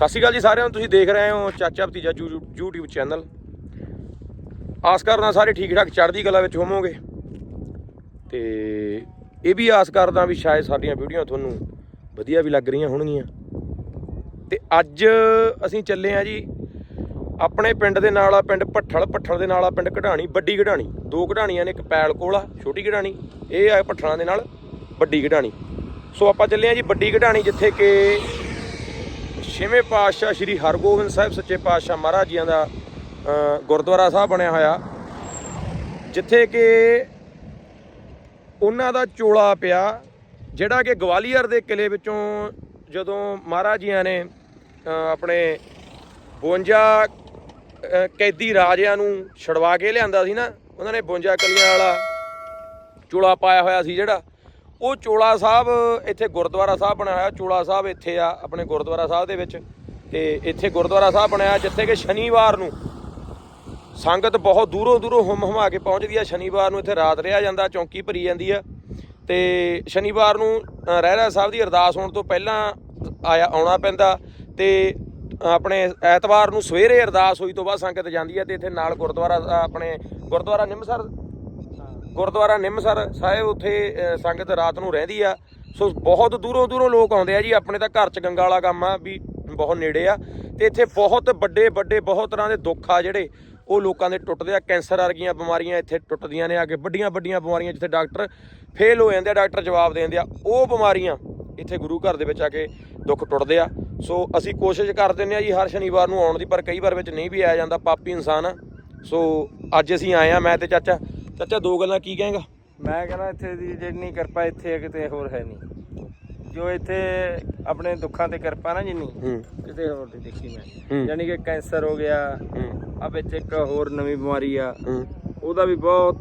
ਸਤਿ ਸ਼੍ਰੀ ਅਕਾਲ ਜੀ ਸਾਰਿਆਂ ਨੂੰ, ਤੁਸੀਂ ਦੇਖ ਰਹੇ ਹੋ ਚਾਚਾ ਭਤੀਜਾ ਯੂ- YouTube ਚੈਨਲ। ਆਸ ਕਰਦਾ ਸਾਰੇ ਠੀਕ ਠਾਕ ਚੜ੍ਹਦੀ ਕਲਾ ਵਿੱਚ ਹੋਵੋਗੇ। ਤੇ ਇਹ ਵੀ ਆਸ ਕਰਦਾ ਵੀ ਸ਼ਾਇਦ ਸਾਡੀਆਂ ਵੀਡੀਓ ਤੁਹਾਨੂੰ ਵਧੀਆ ਵੀ ਲੱਗ ਰਹੀਆਂ ਹੋਣਗੀਆਂ। ਤੇ ਅੱਜ ਅਸੀਂ ਚੱਲੇ ਆ ਜੀ ਆਪਣੇ ਪਿੰਡ ਦੇ ਨਾਲ ਆ ਪਿੰਡ ਭੱਠਲ ਭੱਠਲ ਦੇ ਨਾਲ ਆ ਪਿੰਡ ਕਢਾਣੀ ਵੱਡੀ ਕਢਾਣੀ ਦੋ ਘਟਾਣੀਆਂ ਨੇ, ਇੱਕ ਪੈਲ ਕੋਲ ਆ, ਛੋਟੀ ਕਢਾਣੀ ਇਹ ਆ ਭੱਠਲਾਂ ਦੇ ਨਾਲ ਵੱਡੀ ਕਢਾਣੀ ਸੋ ਆਪਾਂ ਚੱਲੇ ਆ ਜੀ ਵੱਡੀ ਕਢਾਣੀ ਜਿੱਥੇ ਕਿ ਛੇਵੇਂ ਪਾਤਸ਼ਾਹ ਸ੍ਰੀ ਹਰਗੋਬਿੰਦ ਸਾਹਿਬ ਸੱਚੇ ਪਾਤਸ਼ਾਹ ਮਹਾਰਾਜ ਜੀਆਂ ਦਾ ਗੁਰਦੁਆਰਾ ਸਾਹਿਬ ਬਣਿਆ ਹੋਇਆ। ਜਿੱਥੇ ਕਿ ਉਹਨਾਂ ਦਾ ਚੋਲਾ ਪਿਆ, ਜਿਹੜਾ ਕਿ ਗਵਾਲੀਅਰ ਦੇ ਕਿਲੇ ਵਿੱਚੋਂ ਜਦੋਂ ਮਹਾਰਾਜ ਜੀਆਂ ਨੇ ਆਪਣੇ 52 ਕੈਦੀ ਰਾਜਿਆਂ ਨੂੰ ਛਡਵਾ ਕੇ ਲਿਆਂਦਾ ਸੀ ਨਾ, ਉਹਨਾਂ ਨੇ 52 ਕਲੀਆਂ ਵਾਲਾ ਚੋਲਾ ਪਾਇਆ ਹੋਇਆ ਸੀ ਜਿਹੜਾ। ਉਹ ਚੋਲਾ ਸਾਹਿਬ, ਇੱਥੇ ਗੁਰਦੁਆਰਾ ਸਾਹਿਬ ਬਣਿਆ ਹੋਇਆ, ਚੋਲਾ ਸਾਹਿਬ ਇੱਥੇ ਆ, ਆਪਣੇ ਗੁਰਦੁਆਰਾ ਸਾਹਿਬ ਦੇ ਵਿੱਚ। ਤੇ ਇੱਥੇ ਗੁਰਦੁਆਰਾ ਸਾਹਿਬ ਬਣਿਆ ਜਿੱਥੇ ਕਿ ਸ਼ਨੀਵਾਰ ਨੂੰ ਸੰਗਤ ਬਹੁਤ ਦੂਰੋਂ ਦੂਰੋਂ ਹਮ ਹਮਾ ਕੇ ਪਹੁੰਚਦੀ ਆ। ਸ਼ਨੀਵਾਰ ਨੂੰ ਇੱਥੇ ਰਾਤ ਰਿਹਾ ਜਾਂਦਾ, ਚੌਂਕੀ ਭਰੀ ਜਾਂਦੀ ਆ। ਤੇ ਸ਼ਨੀਵਾਰ ਨੂੰ ਰਹਿਰਾ ਸਾਹਿਬ ਦੀ ਅਰਦਾਸ ਹੋਣ ਤੋਂ ਪਹਿਲਾਂ ਆਇਆ, ਆਉਣਾ ਪੈਂਦਾ। ਤੇ ਆਪਣੇ ਐਤਵਾਰ ਨੂੰ ਸਵੇਰੇ ਅਰਦਾਸ ਹੋਈ ਤੋਂ ਬਾਅਦ ਸੰਗਤ ਜਾਂਦੀ ਹੈ ਤੇ ਇੱਥੇ ਨਾਲ ਗੁਰਦੁਆਰਾ ਆਪਣੇ ਗੁਰਦੁਆਰਾ ਨਿੰਮਸਰ ਗੁਰਦੁਆਰਾ ਨਿੰਮਸਰ ਸਾਹਿਬ ਉੱਥੇ ਸੰਗਤ ਰਾਤ ਨੂੰ ਰਹਿੰਦੀ ਆ। ਸੋ ਬਹੁਤ ਦੂਰੋਂ ਦੂਰੋਂ ਲੋਕ ਆਉਂਦੇ ਆ ਜੀ, ਆਪਣੇ ਤਾਂ ਘਰ ਚ ਗੰਗਾ ਵਾਲਾ ਕੰਮ ਆ, ਵੀ ਬਹੁਤ ਨੇੜੇ ਆ। ਤੇ ਇੱਥੇ ਬਹੁਤ ਵੱਡੇ ਵੱਡੇ, ਬਹੁਤ ਤਰ੍ਹਾਂ ਦੇ ਦੁੱਖ ਆ ਜਿਹੜੇ, ਉਹ ਲੋਕਾਂ ਦੇ ਟੁੱਟਦੇ ਆ। ਕੈਂਸਰ ਵਰਗੀਆਂ ਬਿਮਾਰੀਆਂ ਇੱਥੇ ਟੁੱਟਦੀਆਂ ਨੇ ਆ ਕੇ, ਵੱਡੀਆਂ ਵੱਡੀਆਂ ਬਿਮਾਰੀਆਂ ਜਿੱਥੇ ਡਾਕਟਰ ਫੇਲ ਹੋ ਜਾਂਦੇ ਆ, ਡਾਕਟਰ ਜਵਾਬ ਦੇ ਦਿੰਦੇ ਆ। ਉਹ ਬਿਮਾਰੀਆਂ ਇੱਥੇ ਗੁਰੂ ਘਰ ਦੇ ਵਿੱਚ ਆ ਕੇ ਦੁੱਖ ਟੁੱਟਦੇ ਆ। ਸੋ ਅਸੀਂ ਕੋਸ਼ਿਸ਼ ਕਰ ਦਿੰਦੇ ਆ ਜੀ, ਹਰ ਸ਼ਨੀਵਾਰ ਨੂੰ ਆਉਣ ਦੀ, ਪਰ ਕਈ ਵਾਰ ਵਿੱਚ ਨਹੀਂ ਵੀ ਆਇਆ ਜਾਂਦਾ, ਪਾਪੀ ਇਨਸਾਨ। ਆ ਸੋ ਅੱਜ ਅਸੀਂ ਆਏ ਆ, ਮੈਂ ਤੇ ਚਾਚਾ। ਚਾਚਾ ਦੋ ਗੱਲਾਂ ਕੀ ਕਹੇਗਾ? ਮੈਂ ਕਹਿੰਦਾ ਇੱਥੇ ਦੀ ਜਿੰਨੀ ਕਿਰਪਾ ਇੱਥੇ ਹੈ ਕਿਤੇ ਹੋਰ ਹੈ ਨਹੀਂ। ਜੋ ਇੱਥੇ ਆਪਣੇ ਦੁੱਖਾਂ ਤੇ ਕਿਰਪਾ ਨਾ ਜਿੰਨੀ ਕਿਤੇ ਹੋਰ ਨਹੀਂ ਦੇਖੀ। ਮੈਂ। ਯਾਨੀ ਕਿ ਕੈਂਸਰ ਹੋ ਗਿਆ ਹੂੰ। ਆ ਵਿੱਚ ਇੱਕ ਹੋਰ ਨਵੀਂ ਬਿਮਾਰੀ ਆ। ਉਹਦਾ ਵੀ ਬਹੁਤ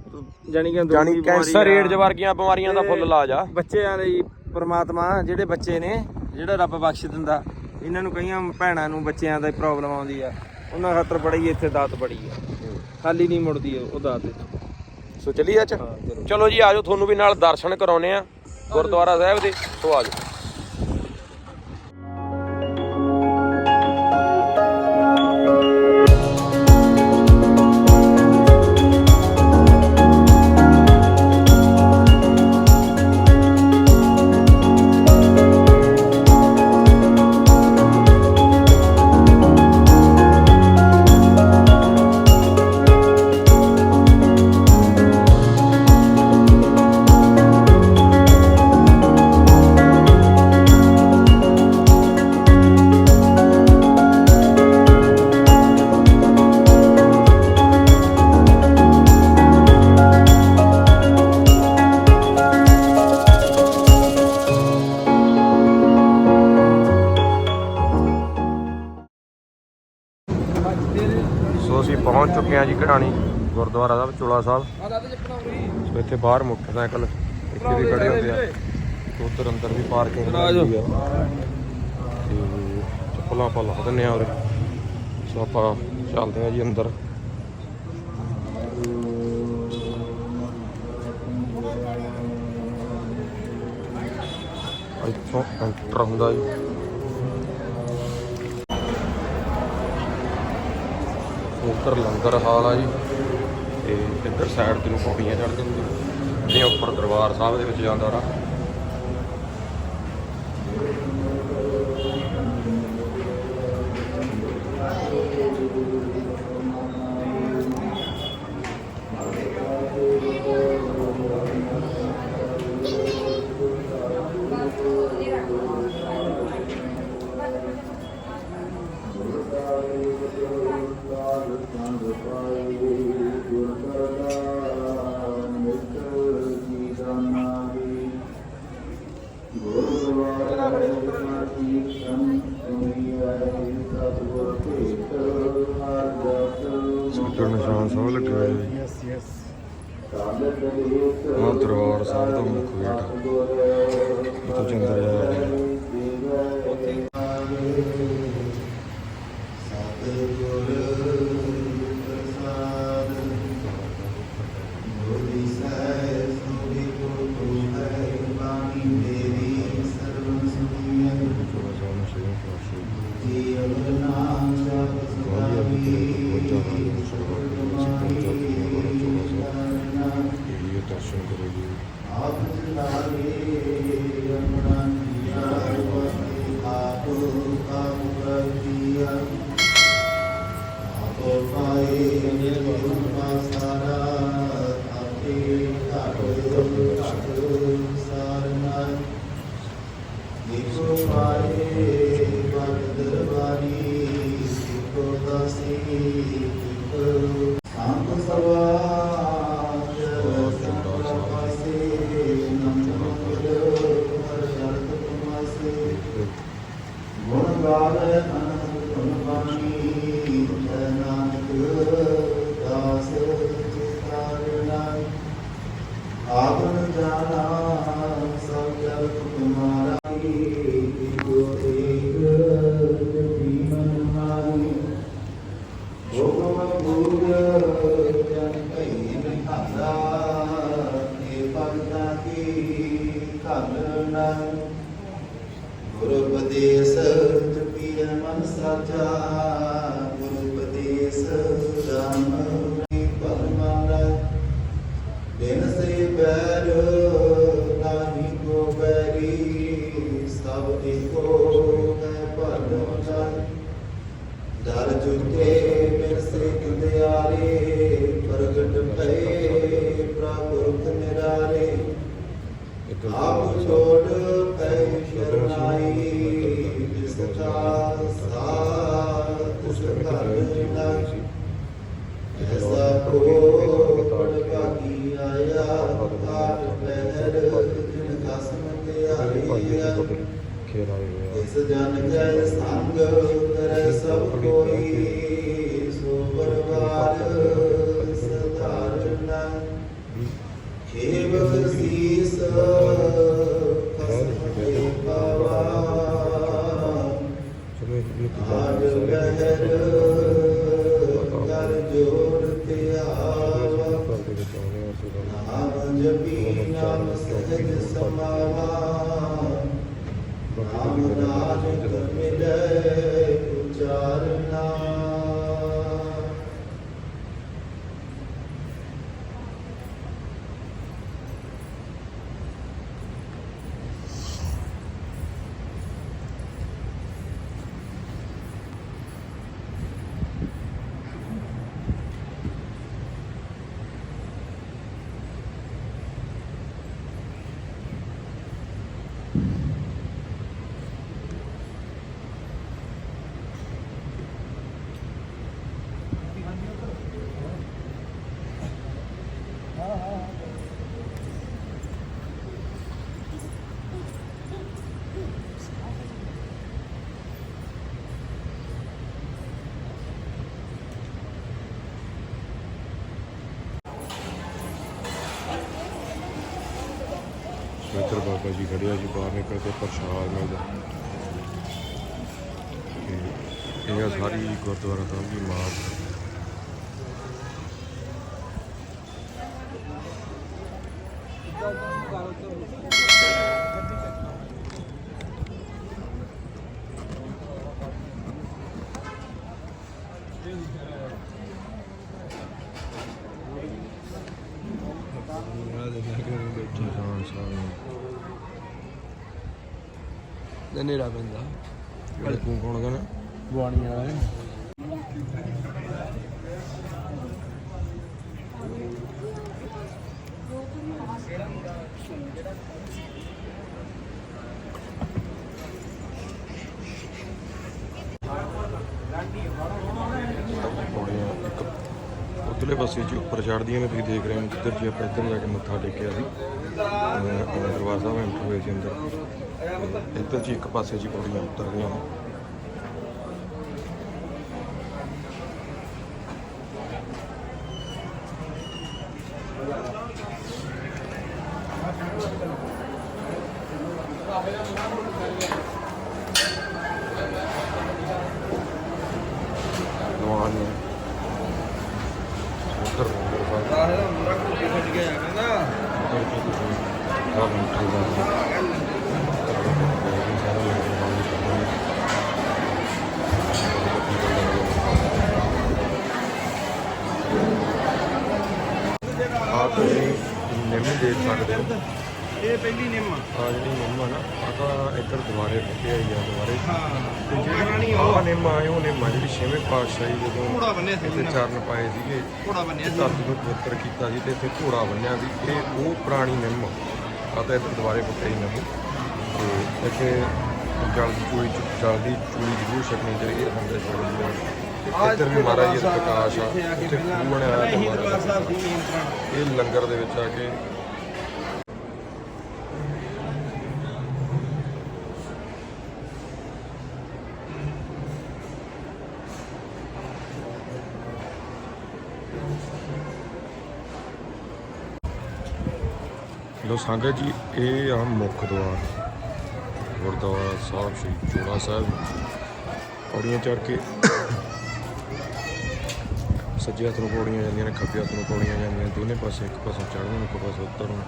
ਯਾਨੀ ਕਿ ਜਾਨੀ ਦੂਜੀ ਕੈਂਸਰ। ਏਡਜ਼ ਵਰਗੀਆਂ ਬਿਮਾਰੀਆਂ ਦਾ ਫੁੱਲ ਇਲਾਜ ਆ। ਬੱਚਿਆਂ ਲਈ ਪ੍ਰਮਾਤਮਾ ਜਿਹੜੇ ਬੱਚੇ ਨੇ ਜਿਹੜਾ ਰੱਬ ਬਖਸ਼ ਦਿੰਦਾ ਇਹਨਾਂ ਨੂੰ ਕਈਆਂ ਭੈਣਾਂ ਨੂੰ ਬੱਚਿਆਂ ਦਾ ਪ੍ਰੋਬਲਮ ਆਉਂਦੀ ਆ। ਉਹਨਾਂ ਖਾਤਰ ਬੜੀ ਇੱਥੇ ਦਾਤ ਬੜੀ ਆ। ਖਾਲੀ ਨਹੀਂ ਮੁੜਦੀ ਉਹ ਦਾਤ ਸੋ ਚੱਲੀਏ ਜ਼ਰੂਰ। ਚਲੋ ਜੀ ਆਜੋ ਤੁਹਾਨੂੰ ਵੀ ਨਾਲ ਦਰਸ਼ਨ ਕਰਾਉਨੇ ਆ ਗੁਰਦੁਆਰਾ ਸਾਹਿਬ ਦੇ ਸੋ ਆਜੋ ਚੋਲਾ ਸਾਹਿਬ ਸੋ ਇੱਥੇ ਬਾਹਰ ਮੋਟਰਸਾਈਕਲ ਇੱਥੇ ਵੀ ਖੜੇ ਹੁੰਦੇ ਆ। ਤੇ ਉੱਧਰ ਅੰਦਰ ਵੀ ਪਾਰਕਿੰਗ ਹੁੰਦੀ ਆ। ਤੇ ਚੱਪਲਾਂ ਆਪਾਂ ਲਾ ਦਿੰਨੇ ਆ ਉਰੇ। ਸੋ ਆਪਾਂ ਚੱਲਦੇ ਆ ਜੀ ਅੰਦਰ। ਇੱਥੋਂ ਐਂਟਰ ਹੁੰਦਾ ਜੀ। ਉੱਧਰ ਲੰਗਰ ਹਾਲ ਆ ਜੀ। ਤੇ ਇੱਧਰ ਸਾਈਡ ਤੇ ਨੂੰ ਪੌੜੀਆਂ ਚੜ੍ਹ ਜਾਂਦੀਆਂ ਇਹ ਉੱਪਰ ਦਰਬਾਰ ਸਾਹਿਬ ਦੇ ਵਿੱਚ ਜਾਂਦਾ ਰਾ ਸਾਹਿਬ ਲੱਗੇ ਹੋਏ ਜੀ ਯੈਸ ਯੈਸ ਆਹ ਦਰਬਾਰ ਸਾਹਿਬ ਦਾ ਮੁੱਖ ਗੇਟ। ਇਤੋਂ ਚੰਦਰ ਇਸ ਜਨ ਕੈ ਸੰਗ ਕਰੈ ਸਭ ਕੋਈ ਸੋ ਪਰਵਾਰ ਸਧਾਰਨਾ ਖੇਵ ਸੀਸ ਖਸਮੇ ਪਾਵਾ। ਆਜ ਬਹਿਰ ਕਰ ਜੋੜ ਤੇ ਆਵਾ। ਨਾਮ ਜਪੀ ਨਾਮ ਸਹਿਜ ਸਮਾਵਾ। ਨਾਨਕ ਮਿਲੇ ਇੱਧਰ ਬਾਬਾ ਜੀ ਖੜਿਆ ਜੀ, ਬਾਹਰ ਨਿਕਲ ਕੇ ਪ੍ਰਸ਼ਾਦ ਮਿਲਦਾ। ਤੇ ਇਹ ਸਾਰੀ ਗੁਰਦੁਆਰਾ ਸਾਹਿਬ ਦੀ ਮਾਰ ਨਿਸ਼ਾਨ ਸਾਹਿਬ ਨੇਰਾ ਪੈਂਦਾ। ਜਿਹੜੇ ਤੂੰ ਕੌਣ ਕਹਿੰਦਾ ਬੁਆਣੀ ਵਾਲਾ। ਪੌੜੀਆਂ ਇੱਕ ਉਧਰਲੇ ਪਾਸੇ ਜੀ ਉੱਪਰ ਚੜਦੀਆਂ ਨੇ, ਤੁਸੀਂ ਦੇਖ ਰਹੇ ਹੋ ਜਿੱਧਰ ਜੀ ਆਪਾਂ ਇੱਧਰ ਜਾ ਕੇ ਮੱਥਾ ਟੇਕਿਆ ਸੀ। ਅਹ ਆਪਣੇ ਦਰਬਾਰ ਸਾਹਿਬ ਐਂਟਰ ਹੋਏ ਸੀ ਅੰਦਰ। ਇੱਧਰ ਜੀ ਇੱਕ ਪਾਸੇ ਜੀ ਪੌੜੀਆਂ ਉਤਰ ਗਈਆਂ ਨੇ। ਨਵਾਨ ਨੇ ਉੱਧਰ ਸਾਹਿਬ ਆਹ ਮੁੰਡਾ ਕੁੱਤੀ ਛੱਡ ਕੇ ਆ ਕਹਿੰਦਾ ਉੱਧਰ ਜੀ ਤੁਸੀਂ ਸਾਹਿਬ ਆਪ ਤੁਸੀਂ ਨਿੰਮ ਦੇਖ ਸਕਦੇ ਹੋ? ਇਹ ਪਹਿਲੀ ਨਿੰਮ ਆ। ਜਿਹੜੀ ਨਿੰਮ ਆ ਨਾ ਆ ਤਾਂ ਇੱਧਰ ਦੁਬਾਰੇ ਫੁੱਟਿਆ ਹੀ ਆ ਦੁਬਾਰੇ। ਹਾਂ ਤੇ ਜਿਹੜੀ ਉਹ ਆ। ਨਿੰਮ ਆਏ ਉਹ ਨਿੰਮ ਆ ਜਿਹੜੀ ਛੇਵੇਂ ਪਾਤਸ਼ਾਹੀ ਜਦੋਂ ਘੋੜਾ ਬੰਨਿਆ ਸੀ ਇਹਨਾਂ ਚਰਨ ਪਾਏ ਸੀਗੇ। ਘੋੜਾ ਬੰਨਿਆ ਸੀ। ਧਰਤੀ ਨੂੰ ਪਵਿੱਤਰ ਕੀਤਾ ਸੀ ਤੇ ਇੱਥੇ ਘੋੜਾ ਬੰਨਿਆ ਸੀ। ਇਹ ਉਹ ਪੁਰਾਣੀ ਨਿੰਮ ਆ। ਤਾਂ ਇੱਧਰ ਦੁਬਾਰੇ ਫੁੱਟਿਆ ਹੀ ਨਿੰਮ ਤੇ ਇੱਥੇ ਜਲ ਦੀ ਚੂੜੀ ਜਲ ਦੀ ਚੂੜੀ ਜ਼ਰੂਰ ਛਕਣੀ ਚਾਹੀਦੀ ਹੈ ਬੰਦੇ ਛਕਣੀ ਇੱਧਰ ਵੀ ਮਹਾਰਾਜ ਜੀ ਦਾ ਪ੍ਰਕਾਸ਼ ਆ। ਇੱਥੇ ਆ ਖੂਹ ਬਣਿਆ ਹੋਇਆ ਇਹ ਲੰਗਰ ਦੇ ਵਿੱਚ ਆ ਕੇ ਲੋ ਸੰਗਤ ਜੀ, ਇਹ ਆ ਮੁੱਖ ਦੁਆਰ ਗੁਰਦੁਆਰਾ ਸਾਹਿਬ, ਸ਼੍ਰੀ ਚੋੜਾ ਸਾਹਿਬ। ਪੌੜੀਆਂ ਚੜ੍ਹ ਕੇ ਸੱਜੇ ਹੱਥ ਨੂੰ ਪੌੜੀਆਂ ਜਾਂਦੀਆਂ ਨੇ, ਖੱਬੇ ਹੱਥ ਨੂੰ ਪੌੜੀਆਂ ਜਾਂਦੀਆਂ ਦੋਨੇ ਪਾਸੇ ਇੱਕ ਪਾਸੇ ਚੜ੍ਹਨ ਨੂੰ ਇੱਕ ਪਾਸੇ ਉਤਰਨ। ਨੂੰ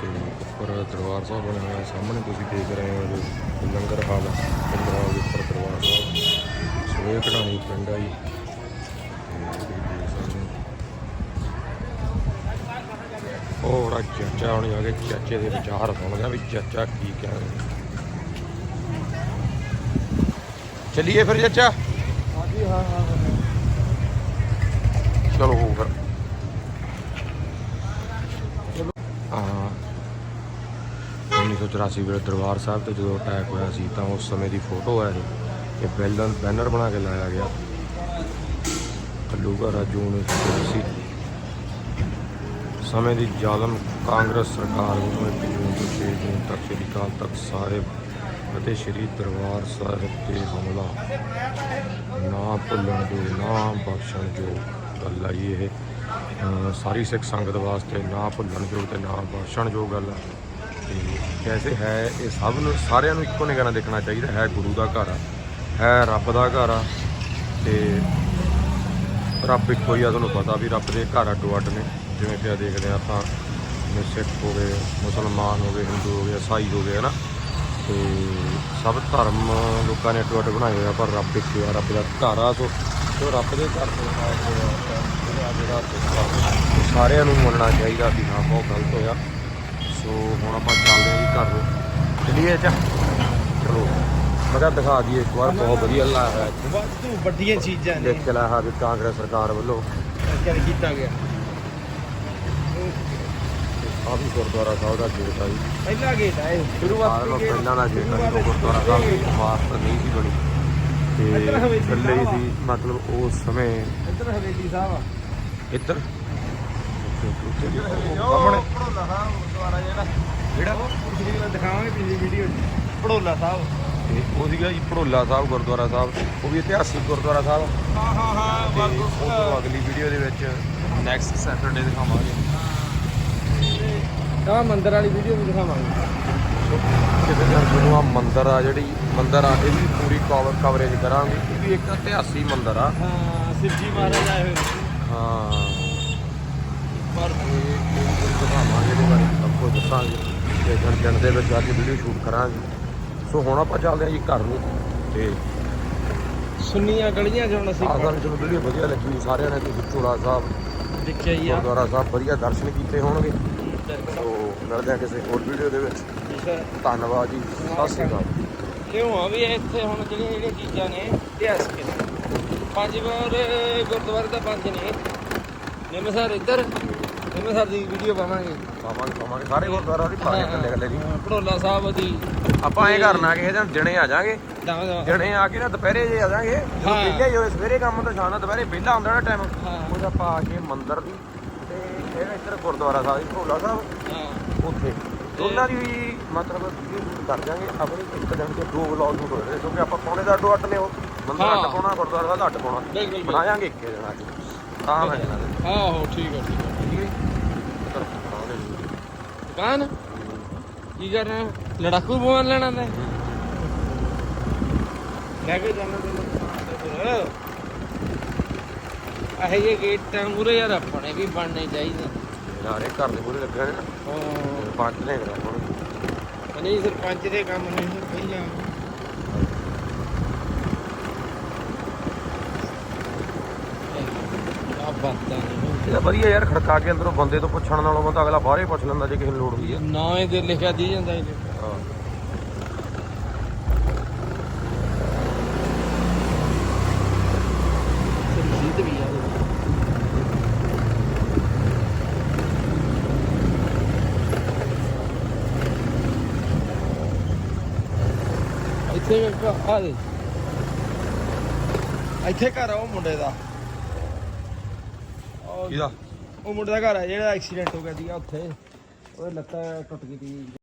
ਤੇ ਉੱਪਰ ਦਰਬਾਰ ਸਾਹਿਬ ਬਣਿਆ ਹੋਇਆ ਸਾਹਮਣੇ ਤੁਸੀਂ ਦੇਖ ਰਹੇ ਹੋ ਜੋ ਲੰਗਰ ਹਾਲ ਪੰਦਰਾਂ ਦੇ ਉੱਪਰ ਦਰਬਾਰ ਸਾਹਿਬ। ਸੋ ਇਹ ਕਢਾਣੀ ਪਿੰਡ ਆ ਜੀ ਤੇ ਤੁਸੀਂ ਦੇਖ ਸਕਦੇ ਹੋ ਉਹ ਬੜਾ ਚਾਚਾ ਹੁਣ ਜਾ ਕੇ ਚਾਚੇ ਦੇ ਵਿਚਾਰ ਸੁਣਦਾ ਵੀ ਚਾਚਾ ਕੀ ਕਹਿ ਰਿਹਾ। ਚੱਲੀਏ ਫਿਰ ਚਾਚਾ? ਹਾਂਜੀ ਹਾਂ ਹਾਂ ਚਲੋ ਹੋ। ਫਿਰ ਆ 1984 ਵੇਲੇ ਦਰਬਾਰ ਸਾਹਿਬ ਤੇ ਜਦੋਂ ਅਟੈਕ ਹੋਇਆ ਸੀ ਤਾਂ ਉਸ ਸਮੇਂ ਦੀ ਫੋਟੋ ਹੈ ਇਹ ਇਹ ਬੈਲਨ ਬੈਨਰ ਬਣਾ ਕੇ ਲਾਇਆ ਗਿਆ। ਕੱਲੂਘਾਰਾ ਜੂਨ 1984 ਸਮੇਂ ਦੀ ਜ਼ਾਲਮ ਕਾਂਗਰਸ ਸਰਕਾਰ ਵੱਲੋਂ 1 ਜੂਨ ਤੋਂ 6 ਜੂਨ ਤੱਕ, ਸ੍ਰੀ ਅਕਾਲ ਤਖ਼ਤ ਸਾਰੇ ਅਤੇ ਸ੍ਰੀ ਦਰਬਾਰ ਸਾਹਿਬ ਤੇ ਹਮਲਾ। ਨਾ ਭੁੱਲਣ ਜੋ ਨਾ ਬਖਸ਼ਣ ਜੋ ਗੱਲ ਆ ਜੀ ਇਹ ਸਾਰੀ ਸਿੱਖ ਸੰਗਤ ਵਾਸਤੇ ਨਾ ਭੁੱਲਣ ਜੋ ਤੇ ਨਾ ਬਖਸ਼ਣ ਜੋ ਗੱਲ ਆ। ਤੇ ਕੈਸੇ ਹੈ, ਇਹ ਸਭ ਨੂੰ, ਸਾਰਿਆਂ ਨੂੰ ਇੱਕੋ ਨਿਗਾਹ ਨਾਲ ਦੇਖਣਾ ਚਾਹੀਦਾ, ਹੈ ਗੁਰੂ ਦਾ ਘਰ ਆ, ਹੈ ਰੱਬ ਦਾ ਘਰ ਆ, ਤੇ ਰੱਬ ਇੱਕੋ ਹੀ ਆ, ਤੁਹਾਨੂੰ ਪਤਾ ਵੀ ਰੱਬ ਦੇ ਘਰ ਅੱਡੋ ਅੱਡ ਨੇ। ਜਿਵੇਂ ਕਿ ਆ ਦੇਖਦੇ ਆ ਆਪਾਂ ਜਿਵੇਂ ਸਿੱਖ ਹੋ ਗਏ ਮੁਸਲਮਾਨ ਹੋ ਗਏ ਹਿੰਦੂ ਹੋ ਗਏ ਈਸਾਈ ਹੋ ਗਏ ਹਨਾ? ਤੇ ਸਭ ਧਰਮ ਲੋਕਾਂ ਨੇ ਅੱਡ ਬਣਾਏ ਹੋਏ ਆ ਪਰ ਰੱਬ ਇੱਕ ਹੀ ਰੱਬ ਦਾ ਘਰ ਆ ਸੋ ਜੋ ਰੱਬ ਦੇ ਘਰ ਤੋਂ ਜਿਹੜਾ ਸਾਰਿਆਂ ਨੂੰ ਮੰਨਣਾ ਚਾਹੀਦਾ ਵੀ ਹਾਂ ਬਹੁਤ ਗਲਤ ਹੋਇਆ। ਸੋ ਹੁਣ ਆਪਾਂ ਚੱਲਦੇ ਹਾਂ ਜੀ ਘਰ ਨੂੰ। ਚਲੀਏ ਚਾ ਚਲੋ। ਮੈਂ ਕਿਹਾ ਦਿਖਾ ਦਈਏ ਇੱਕ ਵਾਰ ਬਹੁਤ ਵਧੀਆ ਹੋਇਆ ਇੱਥੇ। ਵਾਧੂ ਵੱਡੀਆਂ ਚੀਜ਼ਾਂ ਨੇ। ਦੇਖ ਕੇ ਲਾਇਆ ਵੀ ਕਾਂਗਰਸ ਸਰਕਾਰ ਵੱਲੋਂ। ਕੀਤਾ ਗਿਆ। ਆ ਵੀ ਗੁਰਦੁਆਰਾ ਸਾਹਿਬ ਦਾ ਗੇਟ ਆ ਜੀ। ਪਹਿਲਾ ਗੇਟ ਹੈ ਇਹ। ਸਾਰਿਆਂ ਸ਼ੁਰੂਆਤੀ ਗੇਟ ਪਹਿਲਾਂ ਦਾ ਗੇਟ ਆ ਜੀ ਗੁਰਦੁਆਰਾ ਸਾਹਿਬ ਦੀ ਇਮਾਰਤ ਨਹੀਂ ਸੀ ਬਣੀ। ਤੇ ਥੱਲੇ ਹੀ ਆ। ਸੀ ਮਤਲਬ ਉਸ ਸਮੇਂ ਇੱਧਰ ਹਵੇਲੀ ਸਾਹਿਬ ਆ। ਇੱਧਰ? ਸਾਹਮਣੇ। ਪੜੋਲਾ ਸਾਹਿਬ ਗੁਰਦੁਆਰਾ ਜਿਹੜਾ। ਜਿਹੜਾ? ਪਿਛਲੀ ਵਾਰ ਦਿਖਾਵਾਂਗੇ ਪਿਛਲੀ ਵੀਡੀਓ 'ਚ। ਪੜੋਲਾ ਸਾਹਿਬ। ਤੇ ਉਹ ਸੀਗਾ ਜੀ ਭੜੋਲਾ ਸਾਹਿਬ ਗੁਰਦੁਆਰਾ ਸਾਹਿਬ। ਉਹ ਵੀ ਇਤਿਹਾਸਿਕ ਗੁਰਦੁਆਰਾ ਸਾਹਿਬ। ਹਾਂ ਹਾਂ ਹਾਂ ਤੇ ਤੋਂ ਅਗਲੀ ਵੀਡੀਓ ਦੇ ਵਿੱਚ ਨੈਕਸਟ ਸੈਟਰਡੇ ਦਿਖਾਵਾਂਗੇ। ਆ ਮੰਦਿਰ ਵਾਲੀ ਵੀਡੀਓ ਵੀ ਦਿਖਾਵਾਂਗੇ। ਕਿਸੇ ਦਿਨ ਤੁਹਾਨੂੰ ਆ ਮੰਦਿਰ ਆ ਜਿਹੜੀ ਮੰਦਿਰ ਆ ਇਹ ਵੀ ਪੂਰੀ ਕਵਰ ਕਵਰੇਜ ਕਰਾਂਗੇ। ਇਹ ਵੀ ਇੱਕ ਇਤਿਹਾਸਿਕ ਮੰਦਿਰ ਆ। ਹਾਂ ਸਿਵਜੀ ਮਹਾਰਾਜ ਆਏ ਹੋਏ ਹਾਂ। ਪਰ ਇਹ ਇਹ ਦਿਖਾਵਾਂਗੇ ਇਹਦੇ ਬਾਰੇ ਸਭ ਕੁਝ ਦੱਸਾਂਗੇ। ਤੇ ਫਿਰ ਦਿਨ ਦੇ ਵਿੱਚ ਜਾ ਕੇ ਵੀਡੀਓ ਸ਼ੂਟ ਕਰਾਂਗੇ। ਸੋ ਹੁਣ ਆਪਾਂ ਚੱਲਦੇ ਹਾਂ ਜੀ ਘਰ ਨੂੰ। ਤੇ ਸੁੰਨੀਆਂ ਗਲੀਆਂ 'ਚ ਹੁਣ ਅਸੀਂ ਆਹ ਸਾਨੂੰ ਚਲੋ ਵੀਡੀਓ ਵਧੀਆ ਲੱਗੀ ਸਾਰਿਆਂ ਨੇ ਤੁਸੀਂ ਚੋਲਾ ਸਾਹਿਬ ਦੇਖਿਆ ਹੀ ਆ। ਗੁਰਦੁਆਰਾ ਸਾਹਿਬ ਵਧੀਆ ਦਰਸ਼ਨ ਕੀਤੇ ਹੋਣਗੇ। ਮਿਲਦੇ ਹਾਂ ਕਿਸੇ ਹੋਰ ਵੀਡੀਓ ਦੇ ਵਿੱਚ। ਧੰਨਵਾਦ ਜੀ। ਸਤਿ ਸ਼੍ਰੀ ਅਕਾਲ। ਕਿਉਂ ਆ ਵੀ ਇੱਥੇ ਹੁਣ ਜਿਹੜੀਆਂ ਜਿਹੜੀਆਂ ਚੀਜ਼ਾਂ ਨੇ ਇਤਿਹਾਸਕ ਨੇ ਪੰਜ ਵਾਰ ਗੁਰਦੁਆਰੇ ਤਾਂ ਪੰਜ ਨੇ। ਨਿਮਸਰ ਇੱਧਰ ਨਿਮਸਰ ਦੀ ਵੀਡੀਓ ਪਾਵਾਂਗੇ। ਪਾਵਾਂਗੇ ਪਾਵਾਂਗੇ। ਸਾਰੇ ਗੁਰਦੁਆਰਾ ਦੀ ਪਾਣੇ ਕੱਲੇ ਕੱਲੇ ਦੀ ਭੜੋਲਾ ਸਾਹਿਬ ਦੀ। ਆਪਾਂ ਐਂ ਕਰਨਾ ਕਿਸੇ ਦਿਨ ਦਿਨੇ ਆ ਜਾਾਂਗੇ। ਦਿਨੇ ਆ ਕੇ ਨਾ ਦੁਪਹਿਰੇ ਜੇ ਆ ਜਾਾਂਗੇ ਜਦੋਂ। ਵਿਹਲੇ ਹੋਏ ਸਵੇਰੇ ਕੰਮ ਤੋਂ ਸ਼ਾਮ ਨੂੰ ਦੁਪਹਿਰੇ ਵਿਹਲਾ ਹੁੰਦਾ ਨਾ ਟਾਈਮ ਹਾਂ। ਉਹਦਾ ਆਪਾਂ ਆ ਕੇ ਮੰਦਿਰ ਦੀ ਤੇ ਫਿਰ ਇੱਧਰ ਗੁਰਦੁਆਰਾ ਸਾਹਿਬ ਭੋਲਾ ਸਾਹਿਬ। ਹਾਂ। ਉੱਥੇ। ਦੋਨਾਂ ਦੀ ਮਤਲਬ ਵੀਡੀਓ ਸ਼ੂਟ ਕਰ ਦਿਆਂਗੇ ਆਪਣੀ ਇੱਕ ਦਿਨ ਦੇ ਦੋ ਵਲੌਗ ਨੇ ਕਿਉਂਕਿ ਆਪਾਂ ਪਾਉਣੇ ਦਾ ਅੱਡੋ ਅੱਡ ਨੇ ਉਹ। ਮੰਦਿਰ ਹਾਂ। ਅੱਡ ਪਾਉਣਾ ਗੁਰਦੁਆਰਾ ਦਾ ਅੱਡ ਪਾਉਣਾ। ਬਣਾਵਾਂਗੇ ਇੱਕੇ ਦਿਨ ਅੱਜ। ਤਾਂ ਮੈਂ ਆਹੋ ਠੀਕ ਆ ਠੀਕ ਆ। ਹੈ ਜੀ? ਚਲੋ, ਬਣਾਉਂਦੇ ਜੀ। ਕਾਨ ਕੀ ਕਰ ਰਹੇ? ਹੋ ਲੜਾਕੂ ਬੋਲ ਲੈਣਾ ਤੇ। ਲੈ ਕੇ ਜਾਣਾ ਤੇ ਇਹ ਗੇਟ ਤਾਂ ਮੂਰੇ ਯਾਰ ਆਪਣੇ ਵੀ ਬਣਨੇ ਚਾਹੀਦੇ। ਇਹ ਘਰ ਦੇ ਮੂਹਰੇ ਲੱਗੇ ਨਾ ਹਾਂ। ਪੰਜ ਨੇ ਕਰਾ ਹੁਣ। ਨਹੀਂ ਸਰਪੰਚ ਦੇ ਕੰਮ ਨਹੀਂ ਪਹਿਲਾਂ ਆ। ਬਾਤਾਂ ਨੇ ਇਹ ਵਧੀਆ ਯਾਰ ਖੜਕਾ ਕੇ ਅੰਦਰੋਂ ਬੰਦੇ ਤੋਂ ਪੁੱਛਣ ਨਾਲੋਂ ਬੰਦਾ ਅਗਲਾ ਬਾਹਰੇ ਪੁੱਛ ਲੈਂਦਾ ਜੇ ਕਿਸੇ ਨੂੰ ਲੋੜ ਹੋਈ ਹੈ ਨਾ ਇਹਦੇ ਲਿਖਿਆ ਦੀ ਜਾਂਦਾ ਇਹਦੇ। ਹਾਂ। ਰਸੀਦ ਵੀ ਆ। ਇੱਥੇ ਇੱਕ ਆ ਦੇ ਇੱਥੇ ਘਰ ਆ ਉਹ ਮੁੰਡੇ ਦਾ ਉਹ- ਮੁੰਡੇ ਦਾ ਘਰ ਆ ਜਿਹੜਾ ਐਕਸੀਡੈਂਟ ਹੋ ਗਿਆ ਸੀਗਾ ਉੱਥੇ ਉਹ ਲੱਤਾਂ ਟੁੱਟ ਗਈ ਸੀ